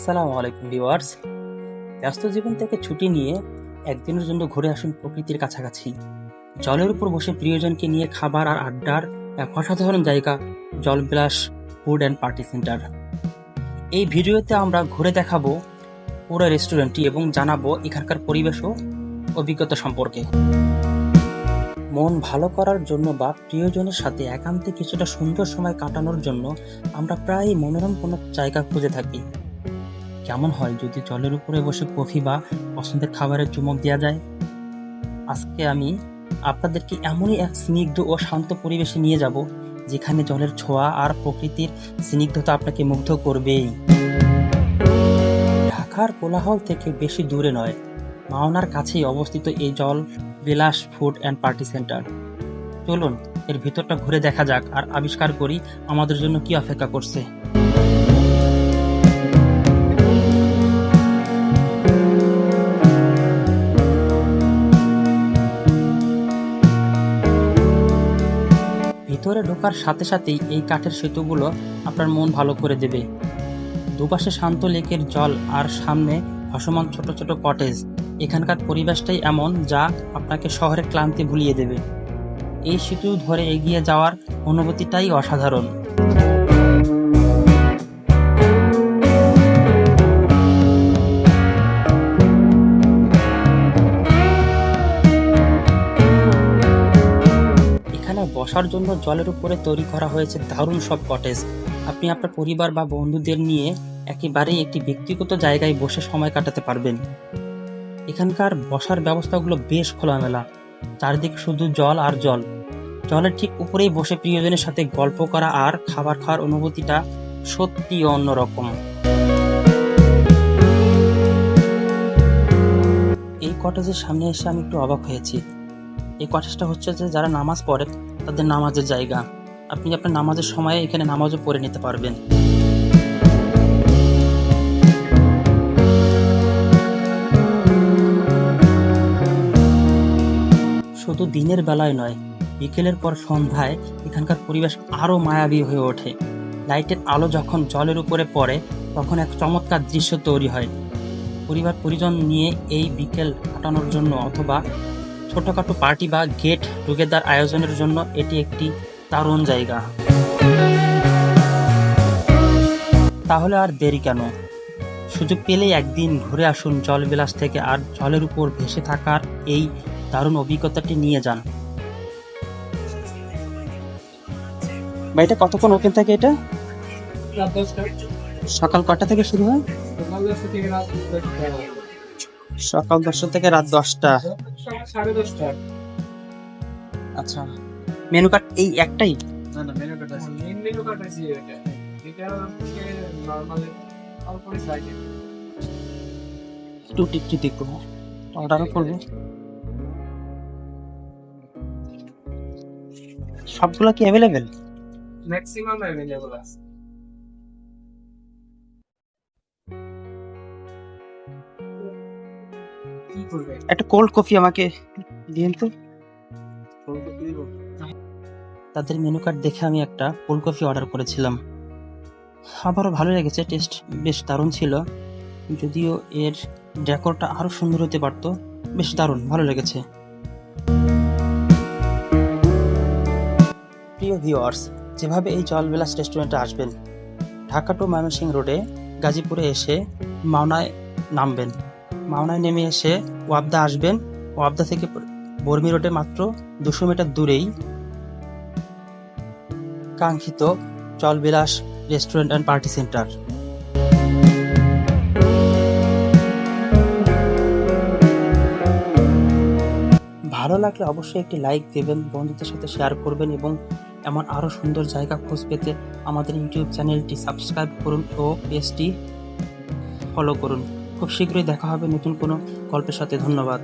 আসসালামু আলাইকুম ভিউয়ার্স। ব্যস্ত জীবন থেকে ছুটি নিয়ে একদিনের জন্য ঘুরে আসুন প্রকৃতির কাছাকাছি। জলের উপর বসে প্রিয়জনকে নিয়ে খাবার আর আড্ডার এক অসাধারণ জায়গা, Jalbilas food and party centre. এই ভিডিওতে আমরা ঘুরে দেখাবো পুরো রেস্টুরেন্টটি এবং জানাব এখানকার পরিবেশ ও অভিজ্ঞতা সম্পর্কে। মন ভালো করার জন্য বা প্রিয়জনের সাথে একান্তে কিছুটা সুন্দর সময় কাটানোর জন্য আমরা প্রায় মনোরম কোনো জায়গা খুঁজে থাকি। কেমন হয় যদি জলের উপরে বসে কফি বা পছন্দের খাবারের চুমক দেওয়া যায়? আজকে আমি আপনাদেরকে এমনই এক স্নিগ্ধ ও শান্ত পরিবেশে নিয়ে যাব, যেখানে জলের ছোঁয়া আর প্রকৃতির স্নিগ্ধতা আপনাকে মুগ্ধ করবেই। ঢাকার কোলাহল থেকে বেশি দূরে নয়, মাওনার কাছেই অবস্থিত এই জল বিলাস ফুড অ্যান্ড পার্টি সেন্টার। চলুন, এর ভিতরটা ঘুরে দেখা যাক আর আবিষ্কার করি আমাদের জন্য কি অপেক্ষা করছে। ভিতরে ঢোকার সাথে সাথেই এই কাঠের সেতুগুলো আপনার মন ভালো করে দেবে। দুপাশে শান্ত লেকের জল আর সামনে ভাসমান ছোট ছোট কটেজ এখানকার পরিবেশটাই এমন যা আপনাকে শহরের ক্লান্তি ভুলিয়ে দেবে। এই সেতু ধরে এগিয়ে যাওয়ার অনুভূতিটাই অসাধারণ। বসার জন্য জলের উপরে তৈরি করা হয়েছে দারুণ সব কটেজ আপনি আপনার পরিবার বা বন্ধুদের নিয়ে একেবারেই একটি ব্যক্তিগত জায়গায় বসে সময় কাটাতে পারবেন। এখানকার বসার ব্যবস্থাগুলো বেশ খোলামেলা, চারদিক শুধু জল আর জল। জলের ঠিক উপরেই বসে প্রিয়জনের সাথে গল্প করা আর খাবার খাওয়ার অনুভূতিটা সত্যি অন্যরকম। এই কটেজের সামনে এসে আমি একটু অবাক হয়েছি। এই কটেজটা হচ্ছে যে যারা নামাজ পড়ে তাদের নামাজের জায়গা। আপনি আপনার নামাজের সময়ে এখানে নামাজও পড়ে নিতে পারবেন। শুধু দিনের বেলায় নয়, বিকেলের পর সন্ধ্যায় এখানকার পরিবেশ আরও মায়াবী হয়ে ওঠে। লাইটের আলো যখন জলের উপরে পড়ে, তখন এক চমৎকার দৃশ্য তৈরি হয়। পরিবার পরিজন নিয়ে এই বিকেল কাটানোর জন্য অথবা ছোটখাটো পার্টি বা গেট টুগেদার আয়োজনের জন্য এটি একটি দারুণ জায়গা। তাহলে আর দেরি কেন? সুযোগ পেলেই একদিন ঘুরে আসুন জলবিলাস থেকে আর জলের উপর ভেসে থাকার এই দারুণ অভিজ্ঞতাটি নিয়ে যান। ভাই, এটা কতক্ষণ ওপেন থাকে এটা? সকাল কটা থেকে শুরু হয়? সকাল দশটা থেকে রাত দশটা। সকাল সাড়ে দশটা। আচ্ছা মেনু কার্ড এই একটাই? না না মেনু কার্ড আছে। মেন মেনু কার্ড আছে এটা এটা হচ্ছে নরমাল অল্প সাইজে একটু টিকটি দেখব। অর্ডারও করব। সবগুলো কি অ্যাভেলেবেল ম্যাক্সিমাম অ্যাভেলেবল আছে। কি করবে? একটা কোল্ড কফি আমাকে দিন তো। তাদের মেনু কার্ড দেখে আমি একটা কোল্ড কফি অর্ডার করেছিলাম। আবারও ভালো লেগেছে টেস্ট বেশ দারুণ ছিল। যদিও এর ডেকোরটা আরও সুন্দর হতে পারতো বেশ দারুণ ভালো লেগেছে। প্রিয় ভিউয়ার্স যেভাবে এই জলবিলাস রেস্টুরেন্টে আসবেন ঢাকা টু ময়মনসিং রোডে গাজীপুরে এসে মাওনায় নামবেন। মাওনায় নেমে এসে ওয়াবদা আসবেন। ওয়াবদা থেকে বর্মি রোডে মাত্র দুশো মিটার দূরেই কাঙ্ক্ষিত Jalbilas restaurant and party centre. ভালো লাগলে অবশ্যই একটি লাইক দেবেন, বন্ধুদের সাথে শেয়ার করবেন এবং এমন আরও সুন্দর জায়গা খোঁজ পেতে আমাদের ইউটিউব চ্যানেলটি সাবস্ক্রাইব করুন ও পেজটি ফলো করুন। খুব শীঘ্রই দেখা হবে নতুন কোনো গল্পের সাথে। ধন্যবাদ।